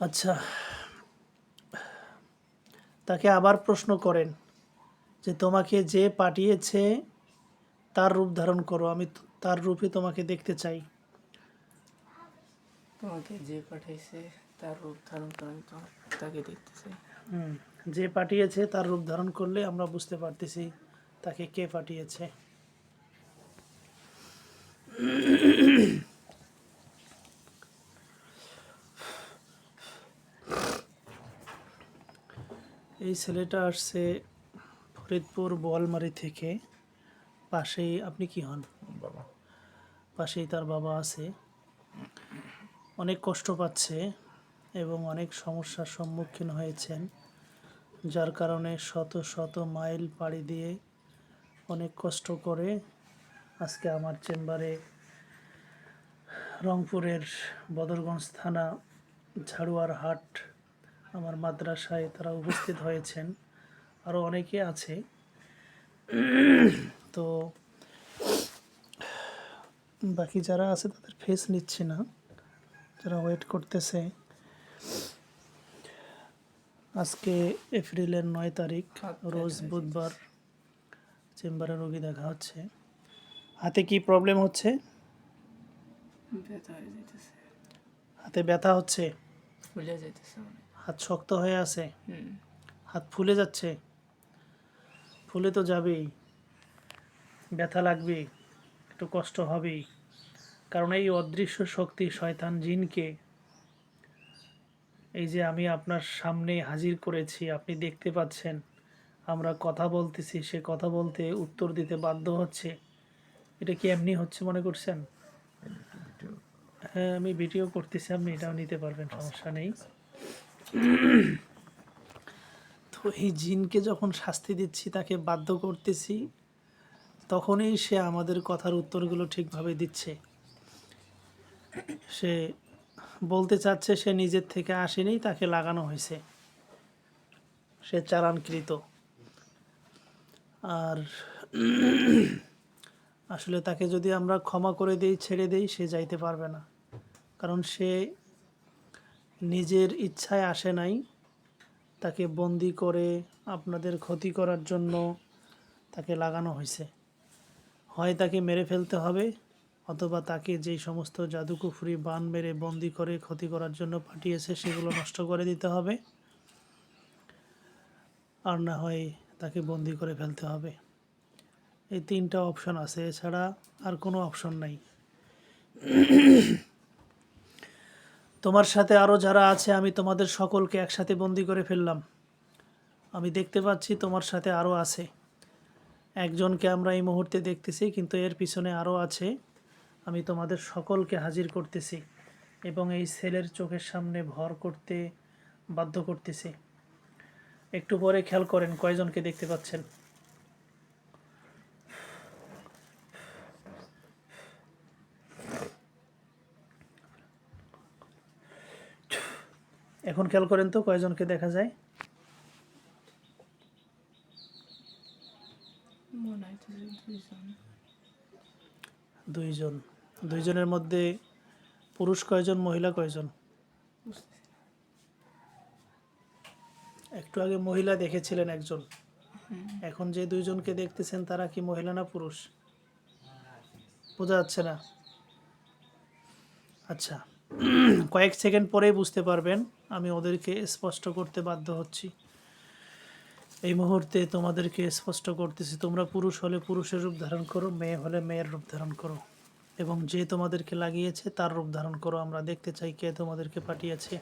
আচ্ছা। তাকে আবার প্রশ্ন করেন যে তোমাকে যে পাঠিয়েছে তার রূপ ধারণ করো আমি তার রূপে তোমাকে দেখতে চাই। তোমাকে যে পাঠিয়েছে তার রূপ ধারণ করে আমি তো তাকে দেখতেছি হুম, যে পাঠিয়েছে তার রূপ ধারণ করলে আমরা বুঝতে পারতেছি তাকে কে পাঠিয়েছে। ছেলেটা আসছে ফরিদপুর বোয়ালমারি থেকে। পাশেই আপনি কি হন? বাবা। পাশেই তার বাবা আছে। অনেক কষ্ট পাচ্ছে এবং অনেক সমস্যার সম্মুখীন হয়েছেন যার কারণে শত শত মাইল পাড়ি দিয়ে অনেক কষ্ট করে আজকে আমার চেম্বারে রংপুরের বদরগঞ্জ থানা ঝাড়ুয়ার হাট আমার মাদ্রাসায় তারা উপস্থিত হয়েছেন। আরও অনেকে আছে। তো বাকি যারা আছে তাদের ফেস নিচ্ছি না। যারা ওয়েট করতেছে। আজকে এপ্রিলের নয় তারিখ রোজ বুধবার চেম্বারে রোগী দেখা হচ্ছে। হাতে কি প্রবলেম হচ্ছে? হাতে ব্যথা হচ্ছে? ফুলে যাইতেছে হাত শক্ত হয়ে আছে। হাত ফুলে যাচ্ছে। ফুলে তো যাবেই। ব্যথা লাগবে একটু কষ্ট হবেই। কারণ এই অদৃশ্য শক্তি শয়তান জিনকে এই যে আমি আপনার সামনে হাজির করেছি আপনি দেখতে পাচ্ছেন আমরা কথা বলতেছি সে কথা বলতে উত্তর দিতে বাধ্য হচ্ছে। এটা কি এমনি হচ্ছে মনে করছেন? হ্যাঁ আমি ভিডিও করতেছি আপনি এটাও নিতে পারবেন সমস্যা নেই। তো এই জিনকে যখন শাস্তি দিচ্ছি, তাকে বাধ্য করতেছি, তখনই সে আমাদের কথার উত্তরগুলো ঠিকভাবে দিচ্ছে। সে বলতে চাচ্ছে, সে নিজের থেকে আসেনি, তাকে লাগানো হয়েছে। সে চালানকৃত। আর আসলে তাকে যদি আমরা ক্ষমা করে দিই, ছেড়ে দেই, সে যাইতে পারবে না। কারণ সে নিজের ইচ্ছায় আসে নাই, তাকে বন্দি করে আপনাদের ক্ষতি করার জন্য তাকে লাগানো হয়েছে। হয় তাকে মেরে ফেলতে হবে, অথবা তাকে যেই সমস্ত জাদুকুফুরি বান মেরে বন্দি করে ক্ষতি করার জন্য পাঠিয়েছে সেগুলো নষ্ট করে দিতে হবে, আর না হয় তাকে বন্দি করে ফেলতে হবে। এই তিনটা অপশন আছে, এছাড়া আর কোনো অপশন নাই। তোমার সাথে আরও যারা আছে, আমি তোমাদের সকলকে একসাথে বন্দি করে ফেললাম। আমি দেখতে পাচ্ছি তোমার সাথে আরও আছে। একজনকে আমরা এই মুহূর্তে দেখতেছি, কিন্তু এর পিছনে আরও আছে। আমি তোমাদের সকলকে হাজির করতেছি এবং এই সেলের চোখের সামনে ভর করতে বাধ্য করতেছি। একটু পরে খেয়াল করেন কয়জনকে দেখতে পাচ্ছেন। এখন খেয়াল করেন তো কয়জনকে দেখা যায়? দুইজন। দুইজন। দুইজনের মধ্যে পুরুষ কয়জন মহিলা কয়জন? একটু আগে মহিলা দেখেছিলেন একজন। এখন যে দুইজনকে দেখতেছেন তারা কি মহিলা না পুরুষ? বোঝা যাচ্ছে না। আচ্ছা। কয়েক সেকেন্ড পরেই বুঝতে পারবেন, আমি ওদেরকে স্পষ্ট করতে বাধ্য হচ্ছি। এই মুহূর্তে তোমাদেরকে স্পষ্ট করতেছি, তোমরা পুরুষ হলে পুরুষের রূপ ধারণ করো, মেয়ে হলে মেয়ের রূপ ধারণ করো। এবং যে তোমাদেরকে লাগিয়েছে তার রূপ ধারণ করো, আমরা দেখতে চাই কে তোমাদেরকে পাঠিয়েছে।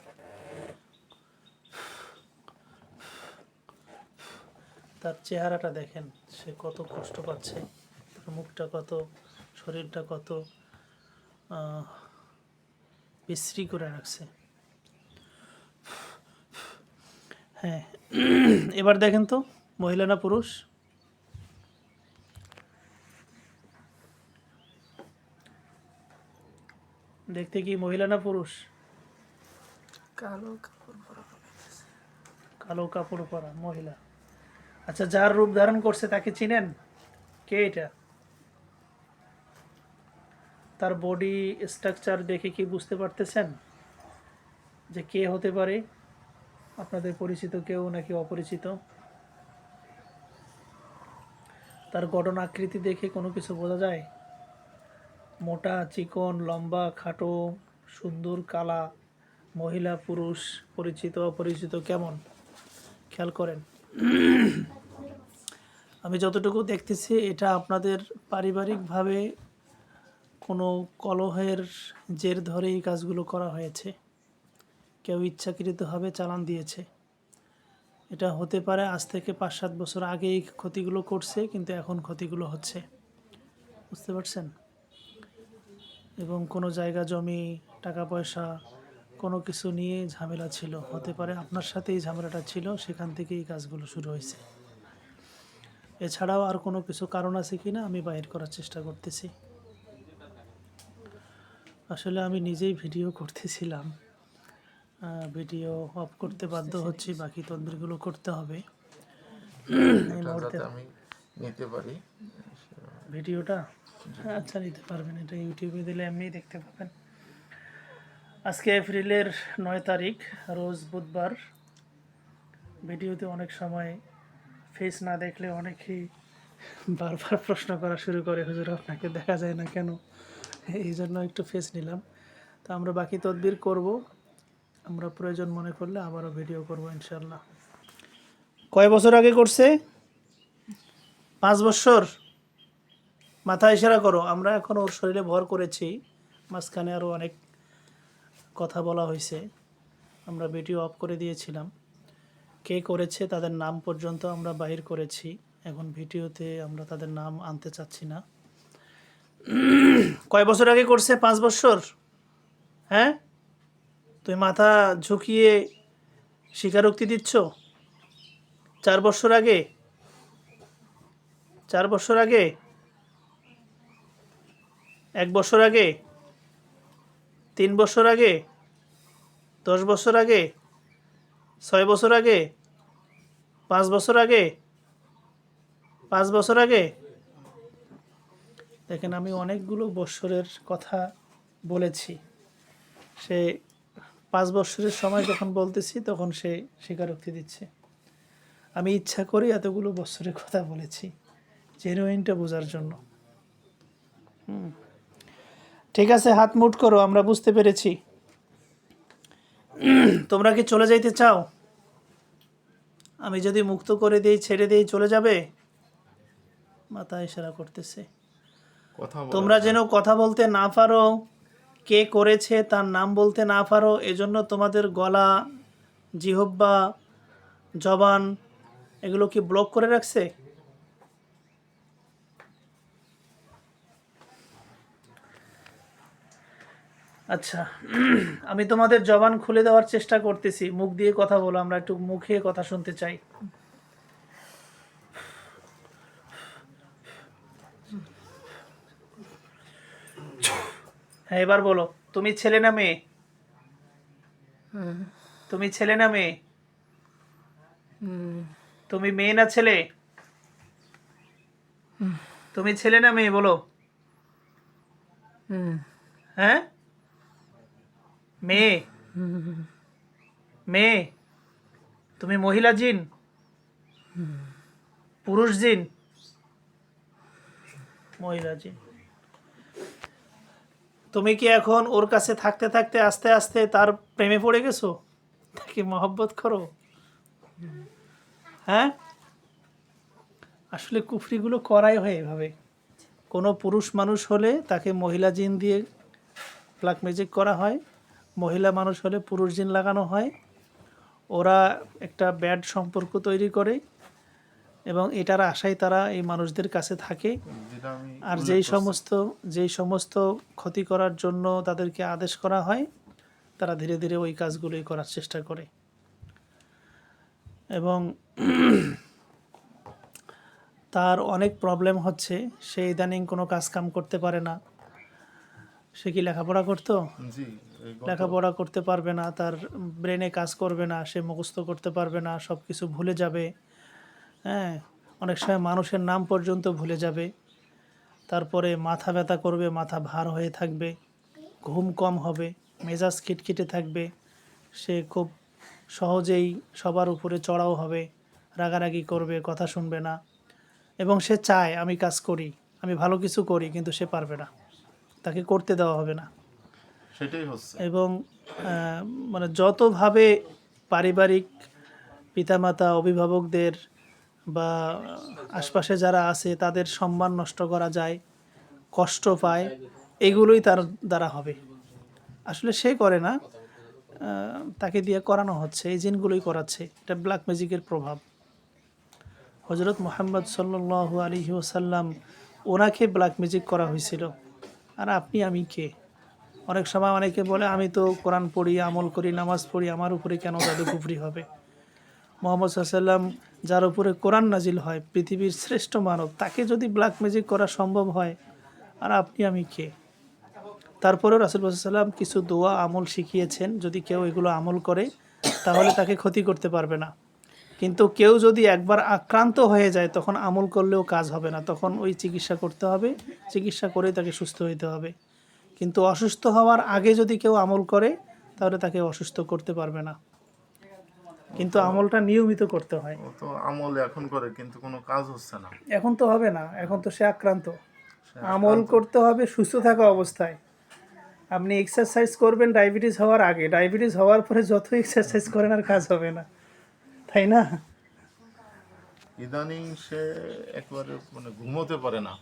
তার চেহারাটা দেখেন, সে কত কষ্ট পাচ্ছে, তার মুখটা কত, শরীরটা কত বিশ্রী করে রাখছে। হ্যাঁ। এবার দেখেন তো মহিলা না পুরুষ? দেখতে কি মহিলা না পুরুষ? কালো কাপড় পরা কালো কাপড় পরা মহিলা। আচ্ছা যার রূপ ধারণ করছে তাকে চিনেন? কে এটা? তার বডি স্ট্রাকচার দেখে কি বুঝতে পারতেছেন? যে কে হতে পারে? আপনাদের পরিচিত কেউ নাকি অপরিচিত? তার গঠন আকৃতি দেখে কোনো কিছু বোঝা যায়? মোটা, চিকন, লম্বা, খাটো, সুন্দর, কালা, মহিলা, পুরুষ, পরিচিত, অপরিচিত কেমন? খেয়াল করেন। আমি যতটুকু দেখতেছি, এটা আপনাদের পারিবারিকভাবে কোনো কলহের জের ধরে এই কাজগুলো করা হয়েছে। কেউ ইচ্ছাকৃতভাবে চালান দিয়েছে। এটা হতে পারে আজ থেকে পাঁচ সাত বছর আগে এই ক্ষতিগুলো করছে, কিন্তু এখন ক্ষতিগুলো হচ্ছে। বুঝতে পারছেন? এবং কোনো জায়গা, জমি, টাকা, পয়সা, কোনো কিছু নিয়ে ঝামেলা ছিল। হতে পারে আপনার সাথে এই ঝামেলাটা ছিল, সেখান থেকে এই কাজগুলো শুরু হয়েছে। এছাড়াও আর কোনো কিছু কারণ আছে কি না আমি বাইর করার চেষ্টা করতেছি। আসলে আমি নিজেই ভিডিও করতেছিলাম। ভিডিও অফ করতে বাধ্য হচ্ছি বাকি তদবিরগুলো করতে হবে। এই মুহূর্তে আমি নিতে পারি। ভিডিওটা? আচ্ছা নিতে পারবেন। এটা ইউটিউবে দিলে এমনিই দেখতে পাবেন। আজকে এপ্রিলের নয় তারিখ রোজ বুধবার। ভিডিওতে অনেক সময় ফেস না দেখলে অনেকেই বারবার প্রশ্ন করা শুরু করে হুজুর আপনাকে দেখা যায় না কেন? এই জন্য একটু ফেস নিলাম। তো আমরা বাকি তদবির করব। আমরা প্রয়োজন মনে করলে আবারও ভিডিও করব ইনশাল্লাহ কয় বছর আগে করছে? পাঁচ বছর? মাথা ইশারা করো, আমরা এখন ওর শরীরে ভর করেছি। মাঝখানে আরও অনেক কথা বলা হয়েছে। আমরা ভিডিও অফ করে দিয়েছিলাম। কে করেছে, তাদের নাম পর্যন্ত আমরা বাহির করেছি। এখন ভিডিওতে আমরা তাদের নাম আনতে চাচ্ছি না। কয় বছর আগে করছে? পাঁচ বছর? হ্যাঁ? তুই মাথা ঝুঁকিয়ে স্বীকারোক্তি দিচ্ছ? চার বছর আগে? চার বছর আগে? এক বছর আগে? তিন বছর আগে? দশ বছর আগে? ছয় বছর আগে? পাঁচ বছর আগে? পাঁচ বছর আগে? দেখেন, আমি অনেকগুলো বৎসরের কথা বলেছি। সে পাঁচ বৎসরের সময় যখন বলতেছি, তখন সে স্বীকারোক্তি দিচ্ছে। আমি ইচ্ছা করি এতগুলো বৎসরের কথা বলেছি জেনুইনটা বোঝার জন্য। ঠিক আছে, হাত মুট করো, আমরা বুঝতে পেরেছি। তোমরা কি চলে যাইতে চাও? আমি যদি মুক্ত করে দিই, ছেড়ে দিই, চলে যাবে? মাথা ইশারা করতেছে। তোমরা যেন কথা বলতে না পারো কে করেছে তার নাম বলতে না পারো এজন্য তোমাদের গলা জিহব্বা জবান এগুলো কি ব্লক করে রাখছে? আচ্ছা আমি তোমাদের জবান খুলে দেওয়ার চেষ্টা করতেছি। মুখ দিয়ে কথা বলো আমরা একটু মুখে কথা শুনতে চাই। হ্যাঁ এবার বলো তুমি ছেলে না মেয়ে? তুমি ছেলে না মেয়ে? তুমি মেয়ে না ছেলে? তুমি ছেলে না মেয়ে বলো। হ্যাঁ? মেয়ে? মেয়ে? তুমি মহিলা জিন? পুরুষ জিন? মহিলা জিন। তুমি কি এখন ওর কাছে থাকতে থাকতে আস্তে আস্তে তার প্রেমে পড়ে গেছো? তাকে মহব্বত করো। হ্যাঁ? আসলে কুফরিগুলো করাই হয় এভাবে। কোনো পুরুষ মানুষ হলে তাকে মহিলা জিন দিয়ে ব্ল্যাক ম্যাজিক করা হয়। মহিলা মানুষ হলে পুরুষ জিন লাগানো হয়। ওরা একটা ব্যাড সম্পর্ক তৈরি করে। এবং এটার আশায় তারা এই মানুষদের কাছে থাকে। আর যেই সমস্ত যেই সমস্ত ক্ষতি করার জন্য তাদেরকে আদেশ করা হয় তারা ধীরে ধীরে ওই কাজগুলোই করার চেষ্টা করে। এবং তার অনেক প্রবলেম হচ্ছে সে ইদানিং কোনো কাজ কাম করতে পারে না। সে কি লেখাপড়া করতো? লেখাপড়া করতে পারবে না তার ব্রেনে কাজ করবে না সে মুখস্থ করতে পারবে না সব কিছু ভুলে যাবে। হ্যাঁ অনেক সময় মানুষের নাম পর্যন্ত ভুলে যাবে। তারপরে মাথা ব্যথা করবে মাথা ভার হয়ে থাকবে ঘুম কম হবে মেজাজ খিটখিটে থাকবে সে খুব সহজেই সবার উপরে চড়াও হবে রাগারাগি করবে কথা শুনবে না। এবং সে চায় আমি কাজ করি আমি ভালো কিছু করি কিন্তু সে পারবে না। তাকে করতে দেওয়া হবে না। সেটাই হচ্ছে। এবং মানে যতভাবে পারিবারিক পিতামাতা অভিভাবকদের বা আশপাশে যারা আছে, তাদের সম্মান নষ্ট করা যায়, কষ্ট পায়, এগুলোই তার দ্বারা হবে। আসলে সে করে না তাকে দিয়ে করানো হচ্ছে, এই জিনগুলোই করাচ্ছে। এটা ব্ল্যাক ম্যাজিকের প্রভাব। হজরত মোহাম্মদ সাল্লু আলী ওসাল্লাম ওনাকে ব্ল্যাক ম্যাজিক করা হয়েছিল। আর আপনি, আমি কে? অনেক সময় অনেকে বলে, আমি তো কোরআন পড়ি, আমল করি, নামাজ পড়ি, আমার উপরে কেন জাদু কুফরি হবে? মোহাম্মদ সাল্লাম যার উপরে কোরআন নাজিল হয়, পৃথিবীর শ্রেষ্ঠ মানব, তাকে যদি ব্ল্যাক ম্যাজিক করা সম্ভব হয়, আর আপনি, আমি কে? তারপরেও রাসুল সাল্লাম কিছু দোয়া, আমল শিখিয়েছেন, যদি কেউ এগুলো আমল করে, তাহলে তাকে ক্ষতি করতে পারবে না। কিন্তু কেউ যদি একবার আক্রান্ত হয়ে যায়, তখন আমল করলেও কাজ হবে না। তখন ওই চিকিৎসা করতে হবে, চিকিৎসা করে তাকে সুস্থ হইতে হবে। কিন্তু অসুস্থ হওয়ার আগে যদি কেউ আমল করে, তাহলে তাকে অসুস্থ করতে পারবে না। কিন্তু আমলটা নিয়মিত করতে হয়। ও তো আমল এখন করে কিন্তু কোনো কাজ হচ্ছে না। এখন তো হবে না এখন তো সে আক্রান্ত। আমল করতে হবে সুস্থ থাকা অবস্থায়। আপনি এক্সারসাইজ করবেন ডায়াবেটিস হওয়ার আগে। ডায়াবেটিস হওয়ার পরে যত এক্সারসাইজ করেন আর কাজ হবে না। তাই না? ইদানিং সে একবারে মানে ঘুমোতে পারে না।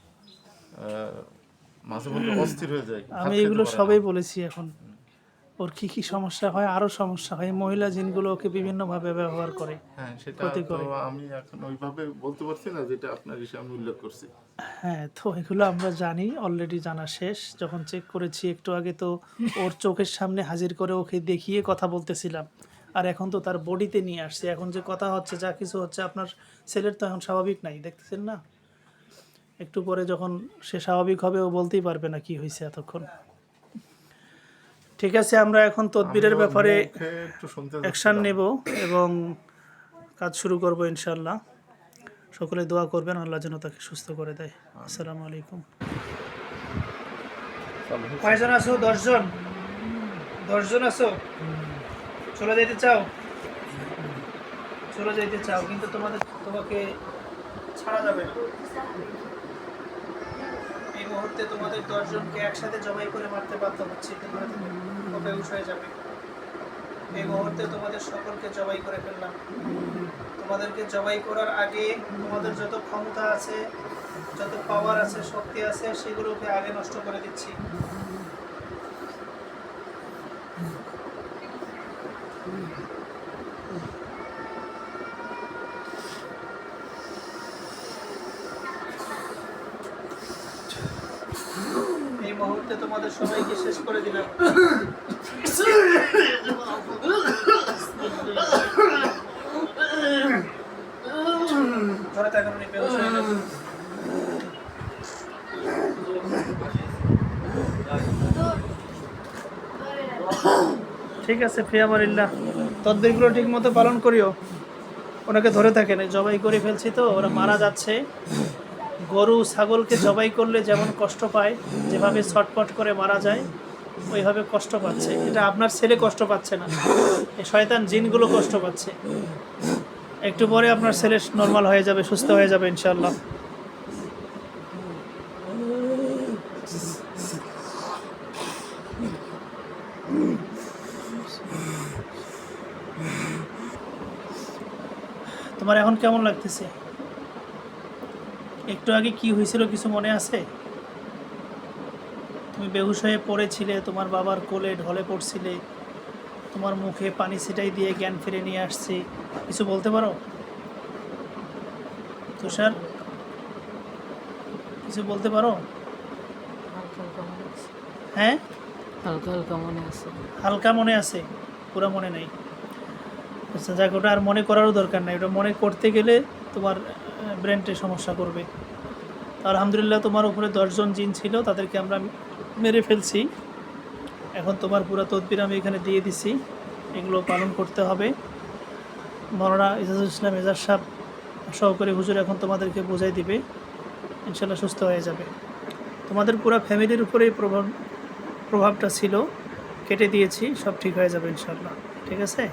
মাঝে মধ্যে অস্থির হয়ে যায় আমি এগুলো। সবই বলেছি এখন। ওর কি কি সমস্যা হয় আরও সমস্যা হয় মহিলা জিনগুলো ওকে বিভিন্নভাবে ব্যবহার করে হ্যাঁ সেটা তো আমি এখন ওইভাবে বলতে পারছি না যেটা আপনার হিসেবে আমি উল্লেখ করছি। হ্যাঁ তো এগুলো আমরা জানি অলরেডি জানা শেষ। যখন চেক করেছি একটু আগে তো ওর চোখের সামনে হাজির করে ওকে দেখিয়ে কথা বলতেছিলাম। আর এখন তো তার বডিতে নিয়ে আসছে। এখন যে কথা হচ্ছে যা কিছু হচ্ছে আপনার ছেলের তো এখন স্বাভাবিক নাই দেখতেছেন না? একটু পরে যখন সে স্বাভাবিক হবে ও বলতেই পারবে না কি হয়েছে এতক্ষণ। ঠিক আছে আমরা এখন তদবিরের ব্যাপারে অ্যাকশান নেব এবং কাজ শুরু করব ইনশাল্লাহ সকলে দোয়া করবেন আল্লাহ যেন তাকে সুস্থ করে দেয়। আসসালামু আলাইকুম। কয়জন আছো? দশজন। দশজন আছো? চলে যেতে চাও? চলে যেতে চাও কিন্তু তোমাদের তোমাকে ছাড়া যাবে না। এই মুহূর্তে তোমাদের দশজনকে একসাথে জবাই করে মারতে বাধ্য হচ্ছে। বেউস হয়ে যাবে। এই মুহূর্তে তোমাদের সকলকে জবাই করে ফেললাম। তোমাদেরকে জবাই করার আগে তোমাদের যত ক্ষমতা আছে, যত পাওয়ার আছে, শক্তি আছে, সেগুলোকে আগে নষ্ট করে দিচ্ছি। এই মুহূর্তে তোমাদের সবাইকে শেষ করে দিলাম। ঠিক আছে ফিয়ামারিল্লাহ তদবিরগুলো ঠিক মতো পালন করিও। ওনাকে ধরে থাকেন। জবাই করে ফেলছি তো, ওরা মারা যাচ্ছে। গরু, ছাগলকে জবাই করলে যেমন কষ্ট পায়, যেভাবে ছটপট করে মারা যায়, ওইভাবে কষ্ট পাচ্ছে। এটা আপনার ছেলে কষ্ট পাচ্ছে না। শয়তান জিনগুলো কষ্ট পাচ্ছে। একটু পরে আপনার ছেলে নর্মাল হয়ে যাবে, সুস্থ হয়ে যাবে ইনশাল্লাহ তোমার এখন কেমন লাগতেছে? একটু আগে কি হয়েছিল কিছু মনে আছে? তুমি বেহুশ হয়ে পড়েছিলে তোমার বাবার কোলে ঢলে পড়ছিলে তোমার মুখে পানি ছিটাই দিয়ে জ্ঞান ফিরে নিয়ে আসছি কিছু বলতে পারো? তুষার কিছু বলতে পারো? হ্যাঁ? হালকা হালকা মনে আছে। হালকা মনে আছে পুরো মনে নেই। আচ্ছা যাক ওটা আর মনে করারও দরকার নাই। ওটা মনে করতে গেলে তোমার ব্রেনটে সমস্যা করবে। তো আলহামদুলিল্লাহ তোমার উপরে দশজন জিন ছিল, তাদেরকে আমরা মেরে ফেলছি। এখন তোমার পুরো তদবির আমি এখানে দিয়ে দিছি। এগুলো পালন করতে হবে। মরনা ইজাজুল ইসলাম এজাজ সাহ সহকারী হুজুর এখন তোমাদেরকে বোঝাই দিবে। ইনশাল্লাহ সুস্থ হয়ে যাবে। তোমাদের পুরো ফ্যামিলির উপরেই প্রভাব প্রভাবটা ছিল। কেটে দিয়েছি, সব ঠিক হয়ে যাবে ইনশাল্লাহ ঠিক আছে?